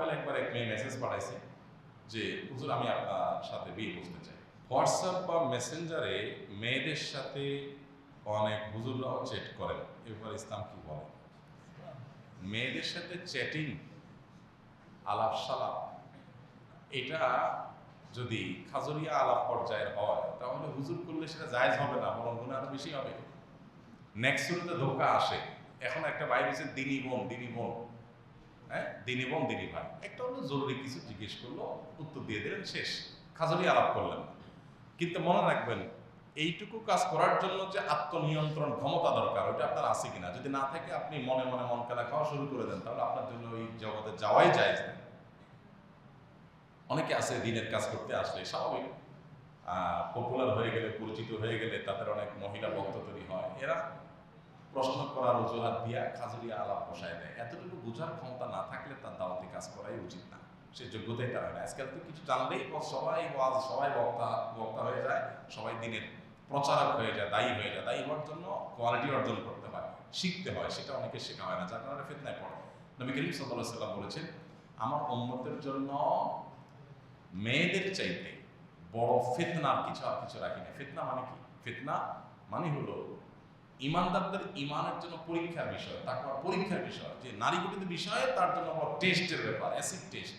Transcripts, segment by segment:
মোবাইলে একবার এক মেয়ে মেসেজ পাঠাইছে যে, হুজুর, আমি আপনার সাথে বিয়ে বসতে চাই। হোয়াটসঅ্যাপ বা মেসেঞ্জারে মেয়েদের সাথে অনেক হুজুররাও চ্যাট করেন। এবার ইসলাম কি বলে? মেয়েদের সাথে চ্যাটিং আলাপ সালাপ এটা যদি খাজরিয়া আলাপ পর্যায়ের হয়, তাহলে হুজুর করলে সেটা জায়েজ হবে না, বরং গুণে আরও বেশি হবে। নেক্সট শুরুতে ধোকা আসে। এখন একটা বাইরে দিনী বোন দিনী বোন। হ্যাঁ? দিনী বোন দিনী ভাই একটা হলো জরুরি কিছু জিজ্ঞেস করল, উত্তর দিয়ে দিলেন, শেষ। খাজরি আলাপ করলেন। কিন্তু মনে রাখবেন, এইটুকু কাজ করার জন্য যে আত্মনিয়ন্ত্রণ ক্ষমতা দরকার ওটা আপনার আছে কিনা? যদি না থাকে, আপনি মনে মনে মন খেলা খাওয়া শুরু করে দেন, তাহলে আপনার জন্য ওই জগতে যাওয়াই যায় অনেকে আছে দিনের কাজ করতে আসলে স্বাভাবিক। পপুলার হয়ে গেলে, পরিচিত হয়ে গেলে তাদের অনেক মহিলা ভক্ত তৈরি হয়। এরা প্রশ্ন করার অজুহাত দিয়া খাজুরিয়া আলাপ বসায় দেয়। এতটুকু বোঝার ক্ষমতা না থাকলে তার দাওয়াতি কাজ করাই উচিত না। সে যোগ্যতাই তার হয় না। আজকাল তো কিছু জানলেই সবাই ওয়াজ, সবাই বক্তা বক্তা হয়ে যায়, সবাই দিনের প্রচারক হয়ে যায়, দায়ী হয়ে যায়। দায়ী হওয়ার জন্য কোয়ালিটি অর্জন করতে হয়, শিখতে হয়, সেটা অনেকে শেখা হয় না, যার কারণে ফেতনায় পড়ে। নবী করিম সাল্লাহ সাল্লাম বলেছেন, আমার উম্মতের জন্য মেয়েদের চাইতে বড় ফিতনার কিছু আর কিছু রাখি না। ফিতনা মানে কি? ফিতনা মানে হলো ইমানদারদের ইমানের জন্য পরীক্ষার বিষয় তারপর পরীক্ষার বিষয়। যে নারী গঠিত বিষয়ে তার জন্য বড় টেস্টের ব্যাপার অ্যাসিড টেস্ট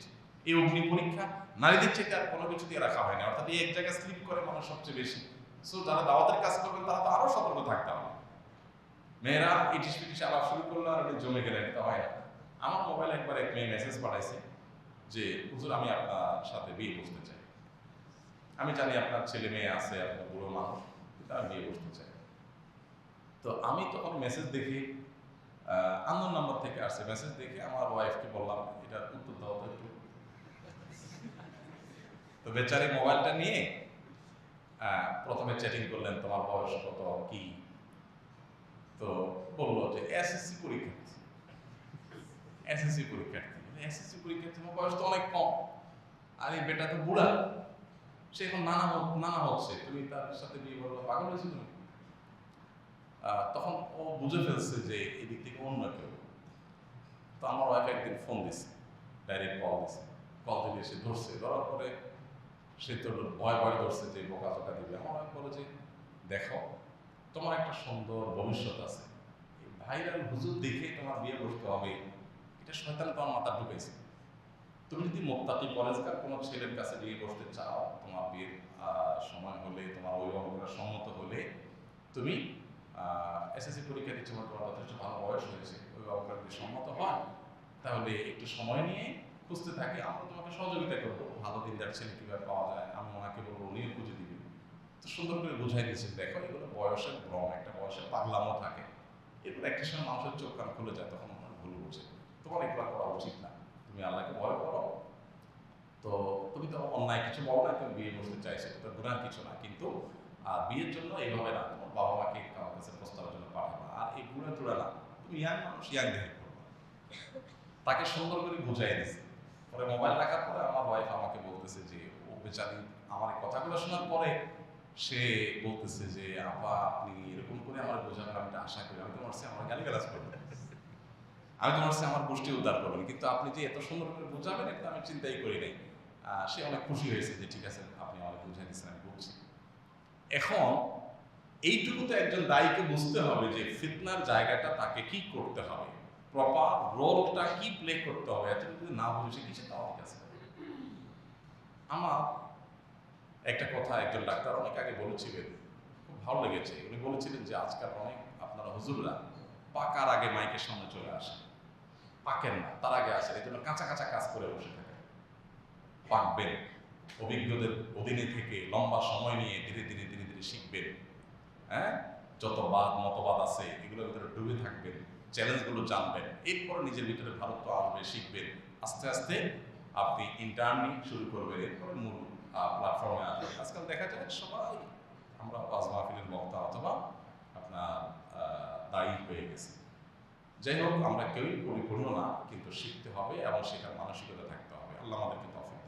এই অগ্নি পরীক্ষা নারীদের চেয়ে আর কোনো কিছু দিয়ে রাখা হয় না, অর্থাৎ এই এক জায়গায় স্লিপ করে মানুষ সবচেয়ে বেশি। সো যারা দাওয়াতের কাজ করবেন, তারা তো আরও সতর্ক থাকতে হবে। মেয়েরা ইটিস পিটিস আলাপ শুরু করল আর ওটা জমে গেলে একটা হয় না। আমার মোবাইলে একবার এক মেয়ে মেসেজ পাঠাইছে যে, হুজুর, আমি আপনার সাথে বিয়ে বসতে চাই। আমি জানি আপনার ছেলে মেয়ে আছে, আপনার বুড়ো মানুষ আমি বিয়ে বসতে চাই তো আমি তখন মেসেজ দেখি আন্দোলন নাম্বার থেকে আসছে মেসেজ দেখে আমার ওয়াইফকে বললাম, এটার উত্তর দাও তো একটু। তো বেচারি মোবাইলটা নিয়ে প্রথমে চ্যাটিং করলেন, তোমার বয়স কত? কি? তো বলল যে, এসএসসি পরীক্ষার্থী এসএসসি পরীক্ষার্থী এসএসসি পরীক্ষার্থী তোমার বয়স তো অনেক কম। আর এই বেটা তো বুড়া। সে এখন নানা নানা হচ্ছে। তুমি তার সাথে বিয়ে করল পাগল হয়েছে তুমি? তখন ও বুঝে ফেলছে যে এদিক থেকে অন্য কেউ। তো আমার ওয়াইফ একদিন ফোন দিছে ডাইরেক্ট কল দিছে। কল দিলে এসে ধরছে, ধরার পরে সে তো ভয় ভয় ধরছে যে বোকা চোকা দিবে। আমার ওয়াইফ বলে যে, দেখো, তোমার একটা সুন্দর ভবিষ্যৎ আছে। ভাইরাল হুজুর দেখে তোমার বিয়ে করতে হবে। এটা শয়তান তোমার মাথা ঢুকেছে তুমি যদি মোত্তাকি পরেজগার কোনো ছেলের কাছে বিয়ে বসতে চাও, তোমার বিয়ের সময় হলে, তোমার অভিভাবকরা সম্মত হলে, তুমি এসএসসি পরীক্ষা দিচ্ছে তোমার যথেষ্ট ভালো বয়স হয়েছে অভিভাবকরা যদি সম্মত হয় তাহলে একটু সময় নিয়ে খুঁজতে থাকে, আমরা তোমাকে সহযোগিতা করব। ভালো দিনদার ছেলে কীভাবে পাওয়া যায়, আমি ওনাকে বলব, উনিও খুঁজে দিবেন তো সুন্দর করে বুঝাই দিয়েছে দেখো, এগুলো বয়সের ভ্রম, একটা বয়সের পাগলামো থাকে। এরপর একটা সময় মানুষের চোখ কান খুলে যায়, তখন আমার ভুল বুঝে। তোমার এগুলো করা উচিত না। তুমি আল্লাহকে ভয় করো। তো তুমি তো অন্যায় কিছু বলো না, তুমি বিয়ে বসতে চাইছো, তো গুণার কিছু না। কিন্তু আর বিয়ের জন্য এইভাবে না, তোমার বাবা মাকে আমার কাছে প্রস্তাবের জন্য পাঠাবা আর এই গুণা টুড়া না, তুমি ইয়াং মানুষ, ইয়াং দেখে করবা তাকে সুন্দর করে বুঝাই দিছে। পরে মোবাইল রাখার পরে আমার ওয়াইফ আমাকে বলতেছে যে, ও বেচারি, আমার কথাগুলো শোনার পরে সে বলতেছে যে, আপা, আপনি এরকম করে আমার বোঝাবেন আমি আশা করি, আমি তোমার সে আমার গালি গালাজ করব। আমি তোমার সে আমার গোষ্ঠী উদ্ধার করবেন কিন্তু আপনি যে এত সুন্দর করে বোঝাবেন, এটা আমি চিন্তাই করি নাই। সে অনেক খুশি হয়েছে যে, ঠিক আছে, আপনি আমাকে বুঝাই দিচ্ছেন আমি বলছি। এখন এইটুকু তো একজন দায়ীকে বুঝতে হবে যে ফিতনার জায়গাটা তাকে কি করতে হবে প্রপার রোলটা কি প্লে করতে হবে, এতটুকু না বুঝে কিছু তাও ঠিক আছে? আমার একটা কথা একজন ডাক্তার অনেক আগে বলেছিলেন, খুব ভালো লেগেছে, উনি বলেছিলেন যে আজকাল অনেক আপনারা হুজুররা পাকার আগে মাইকের সামনে চলে আসে, পাকেন না, তার আগে আসে এই জন্য কাঁচা কাঁচা কাজ করে বসে থাকে পাকবেন। অভিজ্ঞদের অধীনে থেকে লম্বা সময় নিয়ে ধীরে ধীরে ধীরে ধীরে শিখবেন। হ্যাঁ? যত বাদ, মতবাদ আছে, এগুলোর ভিতরে ডুবে থাকবেন, চ্যালেঞ্জগুলো জানবেন, এরপর নিজের ভিতরে ভারত্ব আসবে, শিখবেন। আস্তে আস্তে আপনি ইন্টার্নিং শুরু করবেন, এরপরে মূল প্ল্যাটফর্মে আসবেন। আজকাল দেখা যায় সবাই, আমরা ওয়াজ মাহফিলের বক্তা অথবা আপনার দায়ী হয়ে গেছি। যাই হোক, আমরা কেউই পরিপূর্ণ না, কিন্তু শিখতে হবে এবং শেখার মানসিকতা থাকতে হবে। আল্লাহ আমাদেরকে তফিক